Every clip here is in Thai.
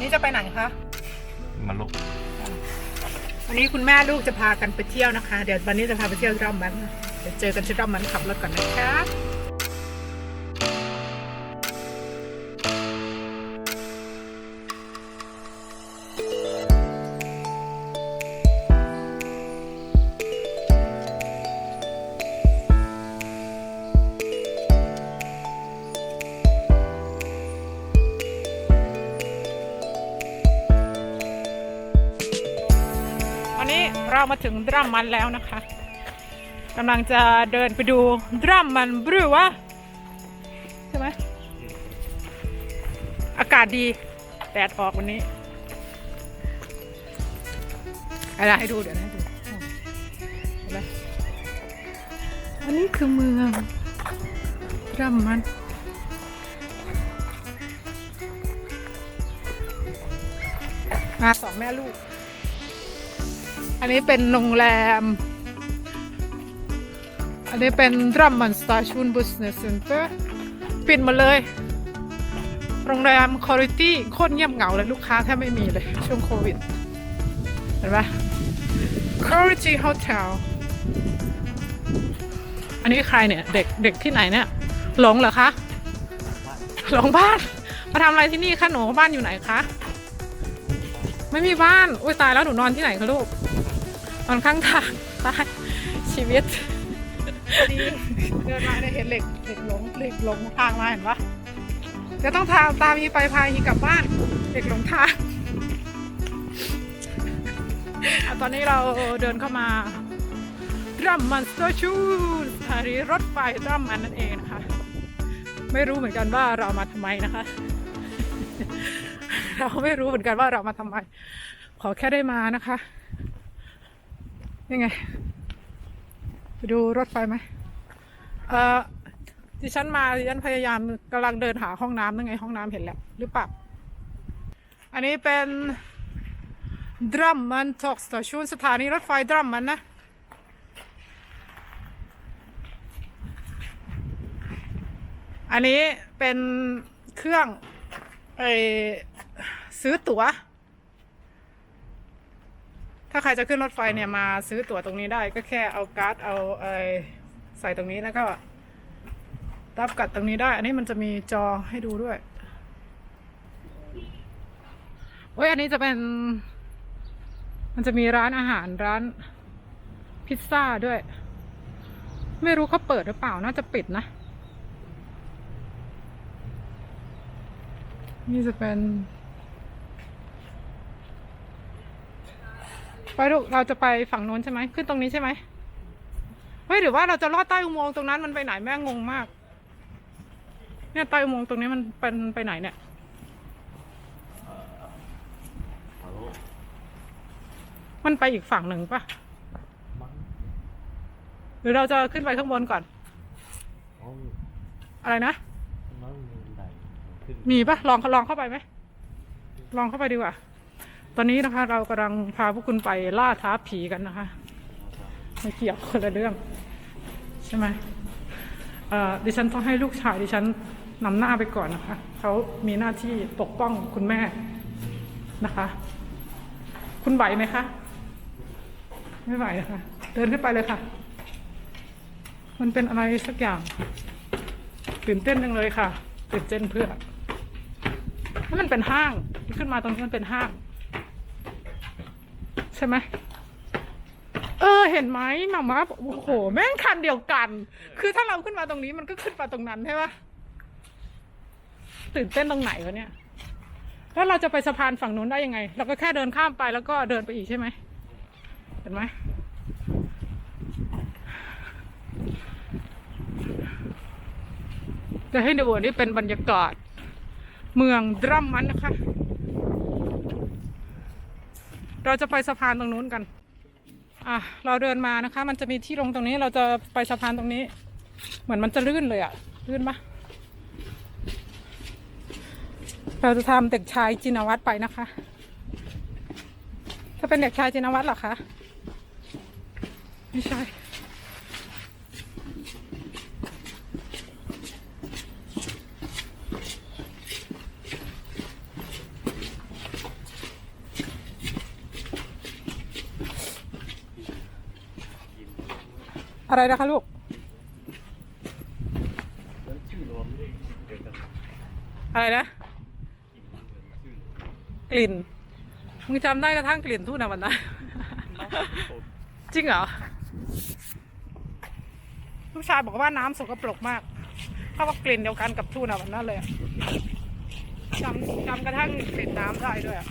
นี้จะไปไหนคะ มาลุกวันนี้คุณแม่ลูกจะพากันไปเที่ยวนะคะ เดี๋ยววันนี้จะพาไปเที่ยวร่อมมันเดี๋ยวเจอกันที่ร่อมมันขับรถก่อนนะคะ มาถึงดรัมมันแล้วนะคะกำลังจะเดินไปดูดรัมมันบรูวะใช่ไหมอากาศดีแดดออกวันนี้อะไรให้ดูเดี๋ยวนะให้ดูอันนี้คือเมืองดรัมมันมาสองแม่ลูก อันนี้เป็นโรงแรม อันนี้เป็นรัมมันสตาชูนบุสเนสเซ็นเตอร์ปิดหมาเลย โรงแรมคอริตี้โคตรเงียบเหงาเลย ลูกค้าแทบไม่มีเลยช่วงโควิด เห็นปะ Quality Hotel อันนี้ใครเนี่ย เด็กเด็กที่ไหนเนี่ย หลงเหรอคะ หลงบ้าน มาทำอะไรที่นี่คะหนูบ้านอยู่ไหนคะ ไม่มีบ้าน อุ้ยตายแล้วหนูนอนที่ไหนคะลูก นอนข้างทางตายชีวิตดีเดินมาเนี่ยเห็นเหล็กเหล็กหลงเหล็กหลงทางมาเห็นปะจะต้องทางตามยีไปพายีกลับบ้านเหล็กหลงทางตอนนี้เราเดินเข้ามาดัมมันสเตอร์ชูสถานีรถไฟดัมมันนั่นเองนะคะ ไม่รู้เหมือนกันว่าเรามาทำไมนะคะ เราไม่รู้เหมือนกันว่าเรามาทำไม ขอแค่ได้มานะคะ ยังไง ไปดูรถไฟไหมเอ่อดิฉันมาดิฉันพยายามกำลังเดินหาห้องน้ำนั่นไงห้องน้ำเห็นแล้วหรือเปล่าอันนี้เป็นดรัมมันทอกสตาชูนสถานีรถไฟดรัมมันนะอันนี้เป็นเครื่องไอซื้อตั๋ว ถ้าใครจะขึ้นรถไฟเนี่ยมาซื้อตั๋วตรงนี้ได้ก็แค่เอาการ์ดเอาไอใส่ตรงนี้แล้วก็รับกัดตรงนี้ได้ อันนี้มันจะมีจอให้ดูด้วยโอ้ยอันนี้จะเป็น มันจะมีร้านอาหารร้านพิซซ่าด้วย ไม่รู้เขาเปิดหรือเปล่าน่าจะปิดนะ นี่จะเป็น ไปลูกเราจะไปฝั่งโน้นใช่ไหมขึ้นตรงนี้ใช่ไหมเฮ้ยหรือว่าเราจะลอดใต้อุโมงค์ตรงนั้นมันไปไหนแม่งงมาก เนี่ยใต้อุโมงค์ตรงนี้มันเป็นไปไหนเนี่ยมันไปอีกฝั่งหนึ่งปะหรือเราจะขึ้นไปข้างบนก่อน อะไรนะ มีปะลองลองเข้าไปไหม ลองเข้าไปดีกว่า อนนี้นะคะ เรากำลังพาพวกคุณไปล่าท้าผีกันนะคะไม่เกี่ยวคนละเรื่อง ใช่ไหมเอ่อดิฉันต้องให้ลูกชายดิฉันนำหน้าไปก่อนนะคะเขามีหน้าที่ปกป้องคุณแม่นะคะ คุณไหวไหมคะไม่ไหวนะคะเดินขึ้นไปเลยค่ะ มันเป็นอะไรสักอย่างตื่นเต้นจังเลยค่ะตื่นเต้นเพื่อนี่มันเป็นห้างขึ้นมาตรงนี้มันเป็นห้าง ช่ไหมเออเห็นไหมหมามาโอ้โห แม่งคันเดียวกัน คือถ้าเราขึ้นมาตรงนี้มันก็ขึ้นมาตรงนั้นใช่ปะตื่นเต้นตรงไหนวะเนี่ย แล้วเราจะไปสะพานฝั่งนู้นได้ยังไง เราก็แค่เดินข้ามไปแล้วก็เดินไปอีกใช่ไหมเห็นไหมจะให้ดูอันนี้เป็นบรรยากาศ เมืองดรัมมันนะคะ เราจะไปสะพานตรงนู้นกันอะเราเดินมานะคะ มันจะมีที่ลงตรงนี้เราจะไปสะพานตรงนี้ เหมือนมันจะลื่นเลยอะลื่นปะเราจะทำเด็กชายจินวัตรไปนะคะ ถ้าเป็นเด็กชายจินวัตรหรอคะ ไม่ใช่ อะไรนะคะลูกแล้วชื่อรวมเดียวกันอะไรนะ กลิ่น มึงจำได้กระทั่งกลิ่นทูน่ะวันนั้นจริงเหรอ ลูกชายบอกว่าน้ำสกปรกมากเขาว่ากลิ่นเดียวกันกับทูน่ะวันนั้นเลยอะจำจำกระทั่งกลิ่นน้ำได้ด้วยอะ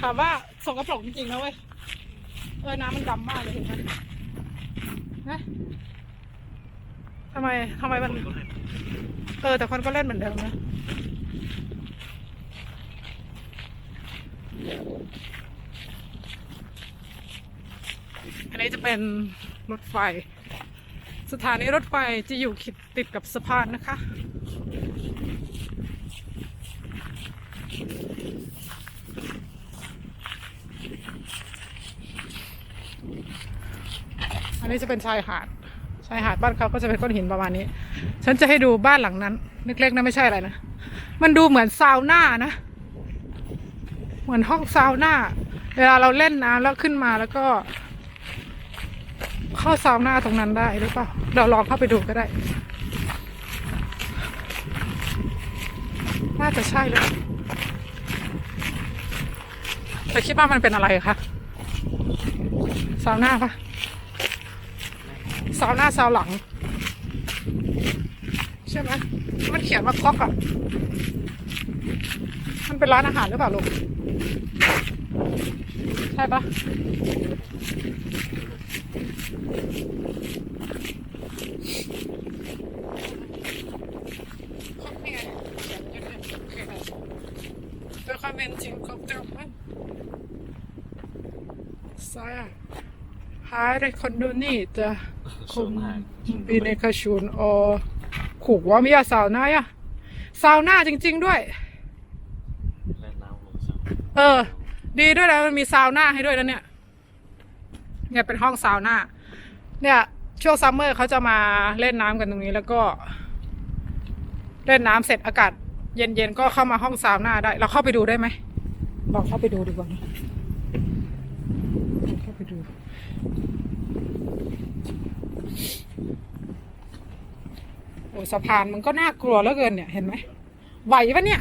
ถามว่าสกปรกจริงๆนะเว้ย เออน้ำมันดำมากเลยเห็นไหม นะทำไมทำไมมัน เออ แต่คนก็เล่นเหมือนเดิมนะอันนี้จะเป็นรถไฟ สถานีรถไฟจะอยู่คิดติดกับสะพานนะคะ อันนี้จะเป็นชายหาด ชายหาดบ้านเขาก็จะเป็นก้อนหินประมาณนี้ ฉันจะให้ดูบ้านหลังนั้นเล็กๆนะไม่ใช่อะไรนะ มันดูเหมือนซาวน่านะ เหมือนห้องซาวน่า เวลาเราเล่นน้ำแล้วขึ้นมาแล้วก็ เข้าซาวน่าตรงนั้นได้หรือเปล่า เราลองเข้าไปดูก็ได้ น่าจะใช่เลยแต่คิดว่ามันเป็นอะไรคะซาวน่าปะ ซาวน่าซาวหลัง ใช่ไหมมันเขียนว่าคอกอะมันเป็นร้านอาหารหรือเปล่าลูก ใช่ปะเป็นความเป็นจริงของตรงมันใช่หายในคนโดนี่จะ คุมปีในคาชูนออขู่ว่ามีอะสาวหน้าอะสาวหน้าจริง ๆด้วยและน้ำลงสั่งเออ ดีด้วยนะมันมีซาวน่าให้ด้วยนะเนี่ย เนี่ยเป็นห้องซาวน่า เนี่ยช่วงซัมเมอร์เขาจะมาเล่นน้ำกันตรงนี้แล้วก็ เล่นน้ำเสร็จอากาศ เย็นๆก็เข้ามาห้องซาวน่าได้ เราเข้าไปดูได้ไหมลองเข้าไปดูดีกว่านะลองเข้าไปดู โอ้สะพานมันก็น่ากลัวเหลือเกินเนี่ยเห็นไหมไหวปะเนี่ย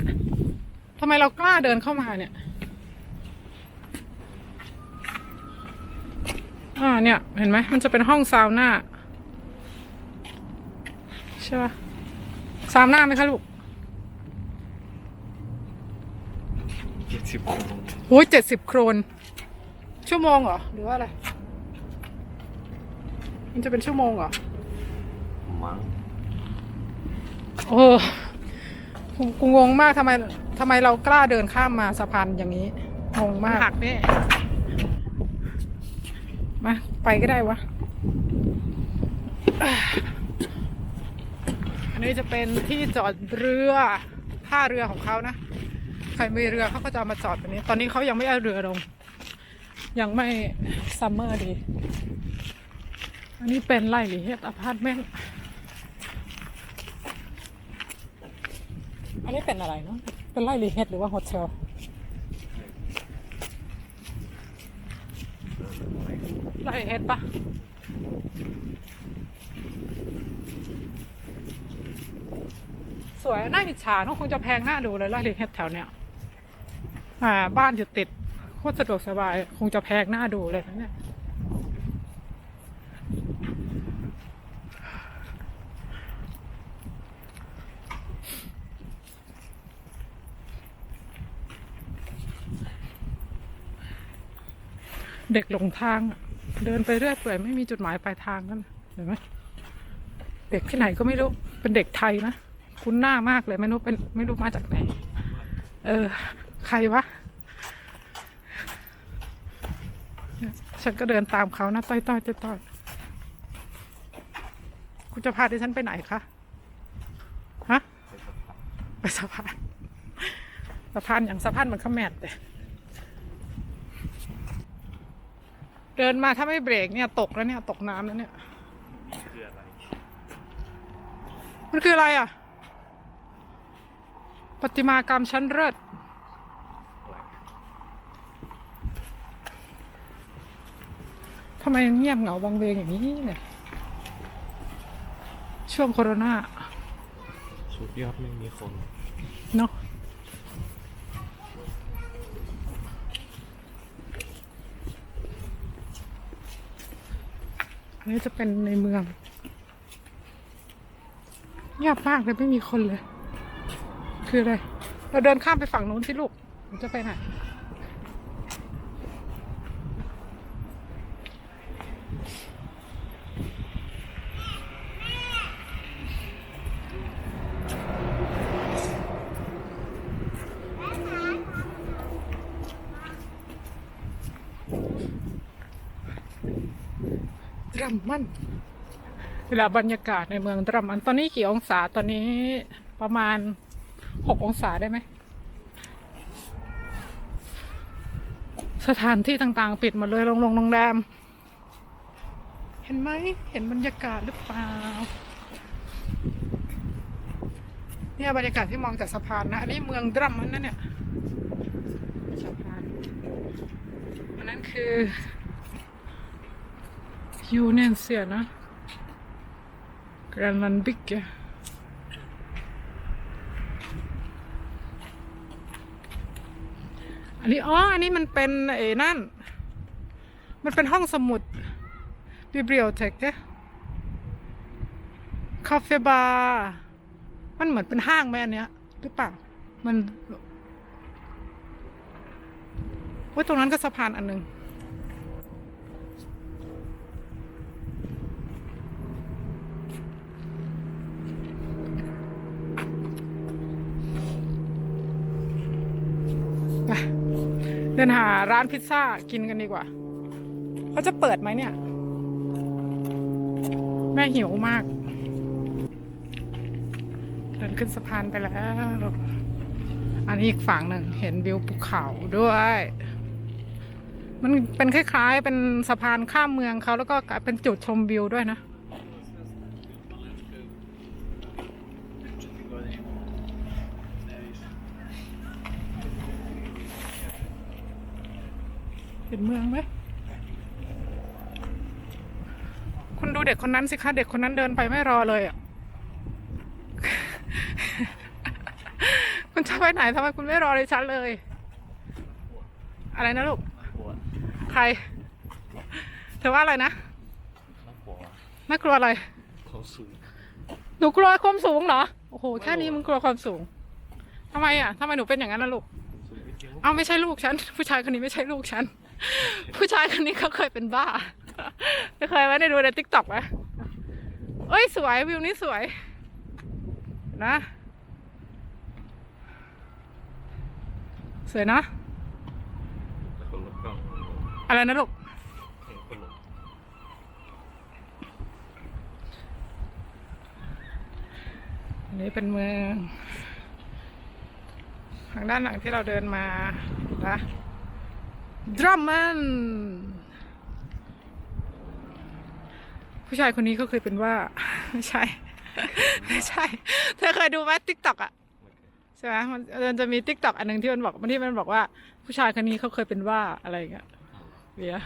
ทำไมเรากล้าเดินเข้ามาเนี่ย อ่าเนี่ย เห็นไหมมันจะเป็นห้องซาวน่าใช่ปะซาวน่าไหมคะลูกเจ็ดสิบคนโอ้ยเจ็ดสิบโครน ชั่วโมงเหรอ หรือว่าอะไร มันจะเป็นชั่วโมงเหรอมั้ง โอ้กูกูงงมากทำไมทำไมเรากล้าเดินข้ามมาสะพานอย่างนี้งงมากหักแน่มาไปก็ได้วะ อันนี้จะเป็นที่จอดเรือท่าเรือของเขานะ ใครมีเรือเขาก็จะเอามาจอดแบบนี้ ตอนนี้เขายังไม่เอาเรือลง ยังไม่ซัมเมอร์ดี อันนี้เป็นไร่หรือเฮดอพาร์ตเมนต์ อันนี้เป็นอะไรเนาะเป็นไร่รีเฮดหรือว่าโฮเทลไร่เฮดปะสวยน่าอิจฉาเนอะคงจะแพงน่าดูเลยไร่รีเฮดแถวเนี้ยอ่าบ้านอยู่ติดโคตรสะดวกสบาย คงจะแพงน่าดูเลยเนี่ย เด็กหลงทาง เดินไปเรื่อยเปื่อยไม่มีจุดหมายปลายทางนั่นเห็นไหมเด็กที่ไหนก็ไม่รู้เป็นเด็กไทยนะคุ้นหน้ามากเลยไม่รู้เป็นไม่รู้มาจากไหน เออ ใครวะฉันก็เดินตามเขานะต้อยต้อยต้อยต้อยคุณจะพาดิฉันไปไหนคะฮะไปสะพานสะพานอย่างสะพานมือนขแมดเลย เดินมาถ้าไม่เบรกเนี่ยตกแล้วเนี่ยตกน้ำแล้วเนี่ยคืออะไรมันคืออะไรอะประติมากรรมชั้นเลิศทำไมเงียบเหงาวังเวงอย่างนี้เนี่ย ช่วงโควิดสุดยอดไม่มีคน เนาะ นี่จะเป็นในเมืองเงียบมากเลยไม่มีคนเลย คืออะไร เราเดินข้ามไปฝั่งนู้นสิลูกเราจะไปไหน มันเวลาบรรยากาศในเมืองดรัมมันตอนนี้กี่องศาตอนนี้ประมาณหกองศาได้ไหม สถานที่ต่างๆ ปิดหมดเลยโรงโรงงแรม เห็นไหม เห็นบรรยากาศหรือเปล่า เนี่ยบรรยากาศที่มองจากสะพานนะ อันนี้เมืองดรัมมันนะเนี่ย สะพานอันนั้นคือ ยูเนียนเสียนะกรนันบิกเกอันนี้อ๋อ อันนี้มันเป็นเอ้นั่น มันเป็นห้องสมุดบิบ l ิโอเทคคาเฟ่บาร์มันเหมือนเป็นห้างไหมอันเนี้ยหรือเปล่า มันว่าตรงนั้นก็สะพานอันหนึ่ง ดินหาร้านพิซซ่ากินกันดีกว่า เขาจะเปิดไหมเนี่ย แม่หิวมาก เดินขึ้นสะพานไปแล้ว อันนี้อีกฝั่งหนึ่งเห็นวิวภูเขาด้วย มันเป็นคล้ายๆ เป็นสะพานข้ามเมืองเขาแล้วก็เป็นจุดชมวิวด้วยนะ เห็นเมืองไหมคุณดูเด็กคนนั้นสิคะ เด็กคนนั้นเดินไปไม่รอเลยอะ คุณจะไปไหนทำไมคุณไม่รอเลยฉันเลย อะไรนะลูก ใคร เธอว่าอะไรนะ น่ากลัวน่ากลัวอะไรเขาสูงหนูกลัวความสูงเหรอ โอ้โห แค่นี้มึงกลัวความสูง ทำไมอะทำไมหนูเป็นอย่างนั้นล่ะลูก เอาไม่ใช่ลูกฉัน ผู้ชายคนนี้ไม่ใช่ลูกฉัน ผู้ชายคนนี้เขาเคยเป็นบ้า เคยไว้ได้ดูในทิกตอกไหมเอ้ยสวยวิวนี้สวย นะ สวยนะอะไรนะลูกอันนี้เป็นเมือง ทางด้านหลังที่เราเดินมานะ ดรัมมันผู้ชายคนนี้เขาเคยเป็นว่า ไม่ใช่ ไม่ใช่ เธอเคยดูไหมทิกตอกอะใช่ไหมมันมันจะมีทิกตอกอันหนึ่งที่มันบอกที่มันบอกว่า ผู้ชายคนนี้เขาเคยเป็นว่าอะไรอย่างเงี้ยเบียร์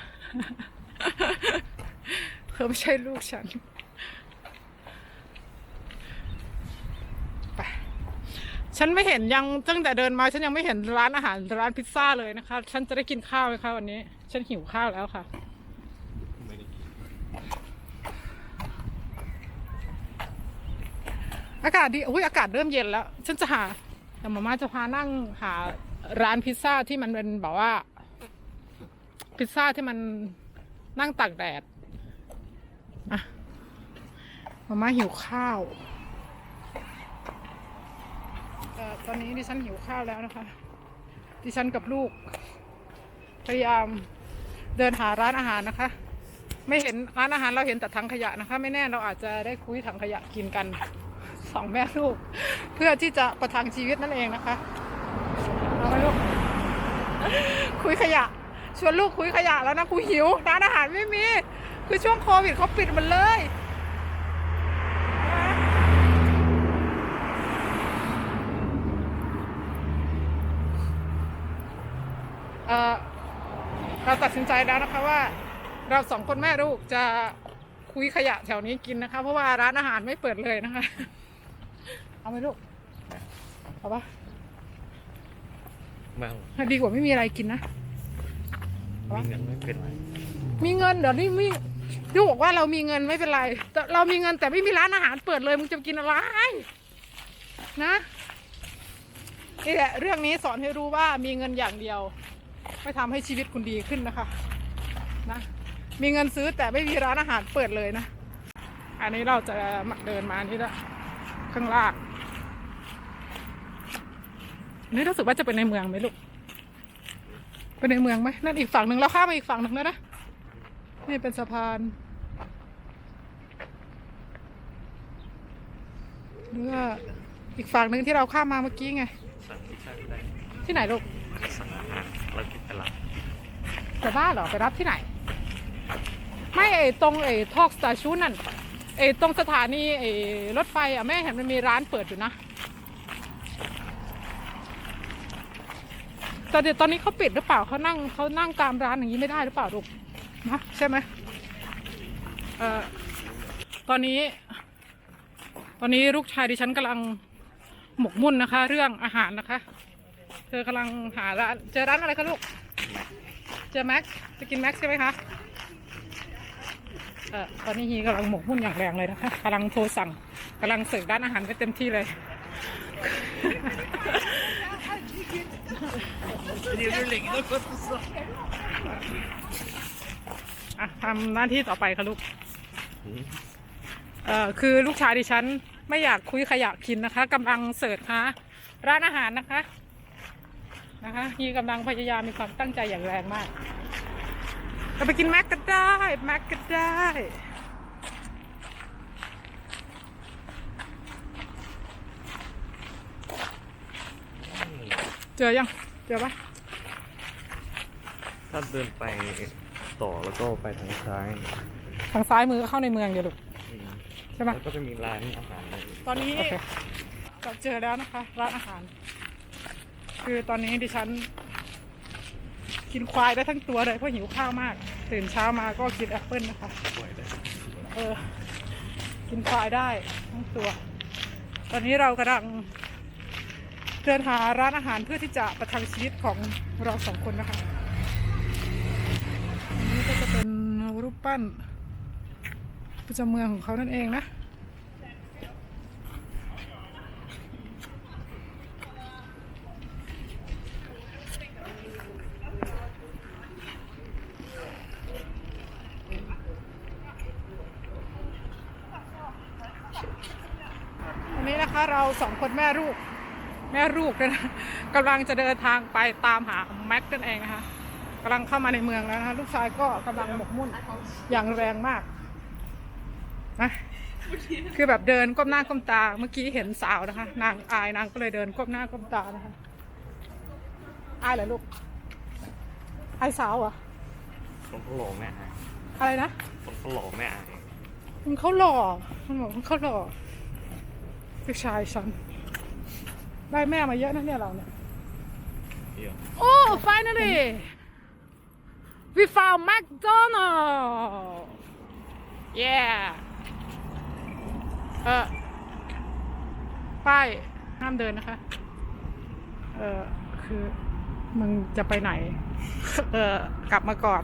เขาไม่ใช่ลูกฉัน ไป ฉันไม่เห็นยังตั้งแต่เดินมาฉันยังไม่เห็นร้านอาหารร้านพิซซ่าเลยนะคะ ฉันจะได้กินข้าวไหมคะวันนี้ ฉันหิวข้าวแล้วค่ะ อากาศดีอุ้ยอากาศเริ่มเย็นแล้ว ฉันจะหาแต่มาม่าจะพานั่งหาร้านพิซซ่าที่มันเป็นแบบว่า พิซซ่าที่มันนั่งตากแดดอะมาม่าหิวข้าว ตอนนี้ดิฉันหิวข้าวแล้วนะคะ ดิฉันกับลูก พยายามเดินหาร้านอาหารนะคะ ไม่เห็นร้านอาหารเราเห็นแต่ถังขยะนะคะ ไม่แน่เราอาจจะได้คุยถังขยะกินกันสองแม่ลูก เพื่อที่จะประทังชีวิตนั่นเองนะคะเอาไหมลูกคุยขยะชวนลูกคุยขยะแล้วนะกูหิวร้านอาหารไม่มี คือช่วงโควิดเขาปิดหมันเลยเออเราตัด สินใจแล้วนะคะว่า เราสองคนแม่ลูกจะคุยขยะแถวนี้กินนะคะ เพราะว่าร้านอาหารไม่เปิดเลยนะคะ เอาไหมลูกเอาปะบ้างดีกว่าไม่มีอะไรกินนะมีเงินไม่เป็นไรมีเงินเดี๋ยวนี้มีลูกบอกว่าเรามีเงินไม่เป็นไรแต่เรามีเงินแต่ไม่มีร้านอาหารเปิดเลยมึงจะกินอะไรนะนี่แหละเรื่องนี้สอนให้รู้ว่ามีเงินอย่างเดียว ไม่ทำให้ชีวิตคุณดีขึ้นนะคะนะมีเงินซื้อแต่ไม่มีร้านอาหารเปิดเลยนะ อันนี้เราจะมาเดินมานี่ละข้างล่างนี่รู้สึกว่าจะเป็นในเมืองไหมลูกเป็นในเมืองไหมนั่นอีกฝั่งหนึ่งเราข้ามมาอีกฝั่งหนึ่งแล้วนะนี่เป็นสะพานหรือว่าอีกฝั่งหนึ่งที่เราข้ามมาเมื่อกี้ไงที่ไหนลูก สั่งอาหารแล้วกินไปรับ จะบ้าเหรอ ไปรับที่ไหน ไม่ไอตรงไอทอกสตาชูนั่นไอตรงสถานีไอรถไฟอะแม่เห็นมันมีร้านเปิดอยู่นะแต่เดี๋ยวตอนนี้เขาปิดหรือเปล่าเขานั่งเขานั่งตามร้านอย่างนี้ไม่ได้หรือเปล่าลูกนะใช่ไหมเอ่อตอนนี้ ตอนนี้ลูกชายดิฉันกำลังหมกมุ่นนะคะ เรื่องอาหารนะคะ เธอกำลังหาร้านเจอร้านอะไรคะลูก จอแม็กซ์จะกินแม็กซ์ใช่ไหมคะเออตอนนี้ฮีกำลังหมกมุ่นอย่างแรงเลยนะคะกำลังโทรสั่งกำลังเสิร์ฟด้านอาหารไปเต็มที่เลยอะทำหน้าที่ต่อไปค่ะลูกเออคือลูกชายดิฉันไม่อยากคุยขยะกินนะคะกำลังเสิร์ชหาร้านอาหารนะคะ นะคะฮีกำลังพยายามมีความตั้งใจอย่างแรงมากเราไปกินแม็กก็ได้แม็กก็ได้เจอยัง เจอปะถ้าเดินไปต่อแล้วก็ไปทางซ้าย ทางซ้ายมือก็เข้าในเมืองเดี๋ยวลูกอืมใช่ปะแล้วก็จะมีร้านอาหารเลยตอนนี้โอเคเราเจอแล้วนะคะ ร้านอาหาร คือตอนนี้ดิฉัน กินควายได้ทั้งตัวเลยเพราะหิวข้าวมาก ตื่นเช้ามาก็กินแอปเปิลนะคะเออกินควายได้ทั้งตัว ตอนนี้เรากำลังเดินหาร้านอาหารเพื่อที่จะประทังชีวิตของเราสองคนนะคะอันนี้ก็จะเป็นรูปปั้นประจำเมืองของเขานั่นเองนะ วันนี้นะคะเราสองคนแม่ลูก แม่ลู กเนี่ยนะกำลังจะเดินทางไปตามหาแม็กนั่นเองนะคะกำลังเข้ามาในเมืองแล้วนะคะลูกชายก็กำลังหมกมุ่นอย่างแรงมากนะคือแบบเดินก้มหน้าก้มตาเมื่อกี้เห็นสาวนะคะ นางอายนางก็เลยเดินก้มหน้าก้มตานะคะอายเหรอลูกอายสาวเหรอคนเขาหล่อแม่อายอะไรนะคนเขาหล่อแม่อายมันเขาหล่อมันบอกมันเขาหล่อลูกชายฉัน ได้แม่มาเยอะนะเนี่ยเราเนี่ยเดี๋ยว Oh, finally! We found McDonald's! Yeah! เออป้ายห้ามเดินนะคะ เออคือมึงจะไปไหน เออกลับมาก่อน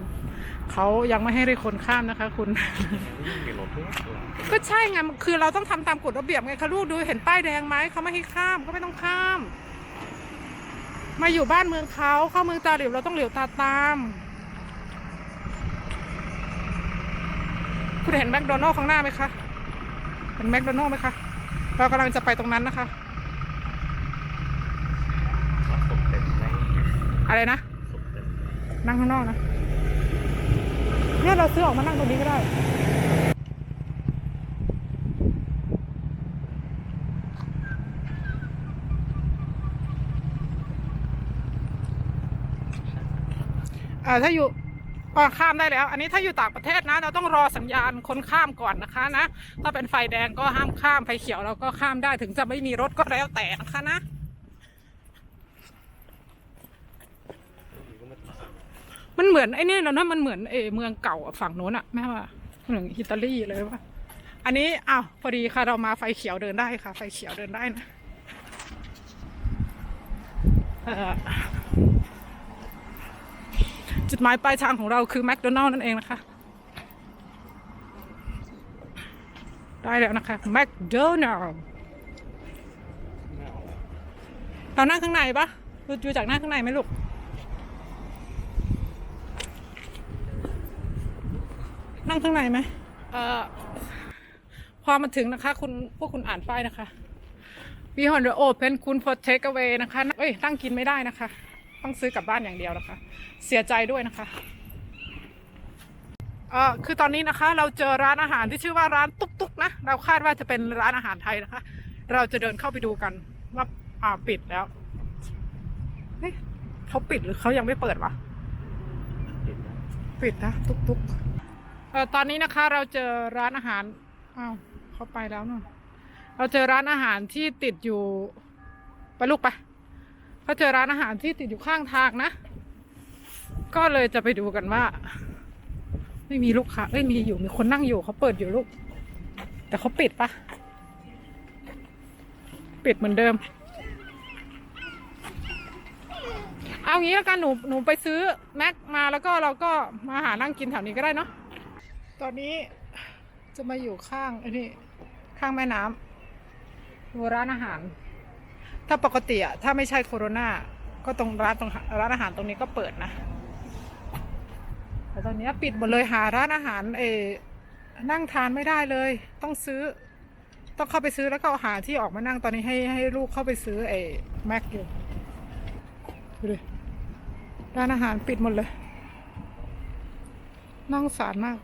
เขายังไม่ให้ได้คนข้ามนะคะ คุณ มีรถด้วยก็ใช่ไงคือเราต้องทำตามกฎระเบียบไงคะลูกดูเห็นป้ายแดงไหมเขาไม่ให้ข้ามก็ไม่ต้องข้าม มาอยู่บ้านเมืองเขาเข้าเมืองตาเหลิวเราต้องเหลียวตาตาม คุณเห็นแมคโดนัลล์ข้างหน้าไหมคะเห็นแมคโดนัลล์ไหมคะเรากำลังจะไปตรงนั้นนะคะสมเต็มในอะไรนะ นั่งข้างนอกนะ เนี่ยเราซื้อออกมานั่งตรงนี้ก็ได้ อ่อถ้าอยู่ข้ามได้แล้ว อันนี้ถ้าอยู่ต่างประเทศนะ เราต้องรอสัญญาณคนข้ามก่อนนะคะนะ ถ้าเป็นไฟแดงก็ห้ามข้าม ไฟเขียวเราก็ข้ามได้ ถึงจะไม่มีรถก็แล้วแต่นะคะนะ ก็ไมันเหมือนไอ้นี่แล้วนะมันเหมือนเออเมืองเก่าฝั่งโน้นอะแม่ว่าเหมือนอิตาลีเลยว่าอันนี้อ้าวพอดีค่ะเรามาไฟเขียวเดินได้ค่ะ ไฟเขียวเดินได้นะจุดหมายปลายทางของเราคือแมคโดนัลล์นั่นเองนะคะ ได้แล้วนะคะแมคโดนัลล์เรานั่งข้างในปะดูดูจากหน้าข้างในไหมลูก นั่งข้างในไหมเอ่อพอมาถึงนะคะ คุณพวกคุณอ่านป้ายนะคะ Beyond the Open คุณ for take away นะคะเอ้ยตั้งกินไม่ได้นะคะ ต้องซื้อกลับบ้านอย่างเดียวนะคะ เสียใจด้วยนะคะเอ่อคือตอนนี้นะคะเราเจอร้านอาหารที่ชื่อว่าร้านตุ๊กตุ๊กนะ เราคาดว่าจะเป็นร้านอาหารไทยนะคะ เราจะเดินเข้าไปดูกันว่าอ่าปิดแล้วเฮ้ยเขาปิดหรือเขายังไม่เปิดวะติดนะปิดนะตุ๊กตุ๊ก เออตอนนี้นะคะเราเจอร้านอาหารอ้าวเขาไปแล้วเนู่นเราเจอร้านอาหารที่ติดอยู่ไปลูกไปเขาเจอร้านอาหารที่ติดอยู่ข้างทางนะ ก็เลยจะไปดูกันว่า ไม่มีลูกค้าเอ้ยมีอยู่มีคนนั่งอยู่เขาเปิดอยู่ลูก แต่เขาปิดปะปิดเหมือนเดิม เอางี้แล้วกันหนูหนูไปซื้อแม็กมาแล้วก็เราก็มาหานั่งกินแถวนี้ก็ได้เนาะ ตอนนี้จะมาอยู่ข้างไอ้นี่ข้างแม่น้ำดูร้านอาหาร ถ้าปกติอะถ้าไม่ใช่โควิดก็ตรงร้านตรงร้านอาหารตรงนี้ก็เปิดนะ แต่ตอนนี้ปิดหมดเลยหาร้านอาหารเอนั่งทานไม่ได้เลย ต้องซื้อ ต้องเข้าไปซื้อแล้วก็หาที่ออกมานั่งตอนนี้ให้ให้ลูกเข้าไปซื้อไอ้แม็กอยู่ดูดิร้านอาหารปิดหมดเลยน่าสงสารมาก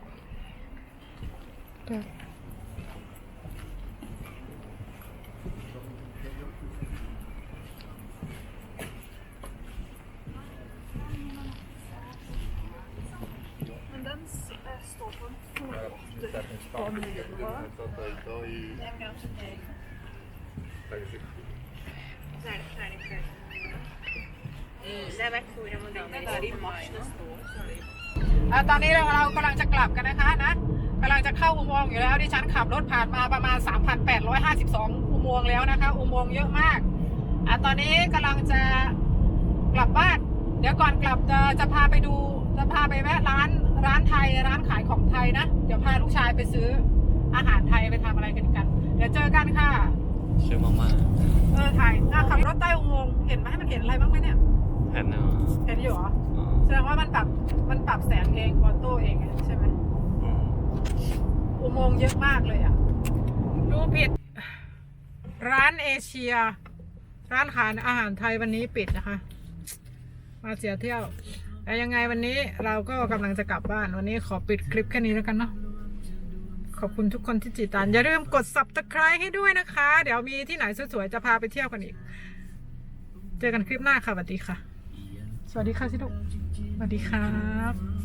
ตอนนี้เราเรากำลังจะกลับกันนะคะนะ กำลังจะเข้าอุโมงค์อยู่แล้วดิฉันขับรถผ่านมาประมาณ 3,852 อุโมงค์แล้วนะคะ อุโมงค์เยอะมากอะตอนนี้กำลังจะกลับบ้าน เดี๋ยวก่อนกลับจะจะพาไปดูจะพาไปแวะร้านร้านไทยร้านขายของไทยนะ เดี๋ยวพาลูกชายไปซื้ออาหารไทยไปทำอะไรกันกัน เดี๋ยวเจอกันค่ะชื่อมาม่าเออถ่ายอะขับรถใต้อุโมงค์เห็นไหมมันเห็นอะไรบ้างไหมเนี่ยแผ่นเนาะเห็นอยู่เหรออ๋อแสดงว่ามันปรับมันปรับแสงเองออโต้เองใช่ไหม อุโมงค์เยอะมากเลยอะ ดูผิด ร้านเอเชีย ร้านขายอาหารไทยวันนี้ปิดนะคะ มาเสียเที่ยวแต่ยังไงวันนี้เราก็กำลังจะกลับบ้านวันนี้ขอปิดคลิปแค่นี้แล้วกันเนาะขอบคุณทุกคนที่ติดตามอย่าลืมกด subscribe ให้ด้วยนะคะ เดี๋ยวมีที่ไหนสวยๆ จะพาไปเที่ยวกันอีก เจอกันคลิปหน้าค่ะสวัสดีค่ะ สวัสดีค่ะสิลูกสวัสดีครับ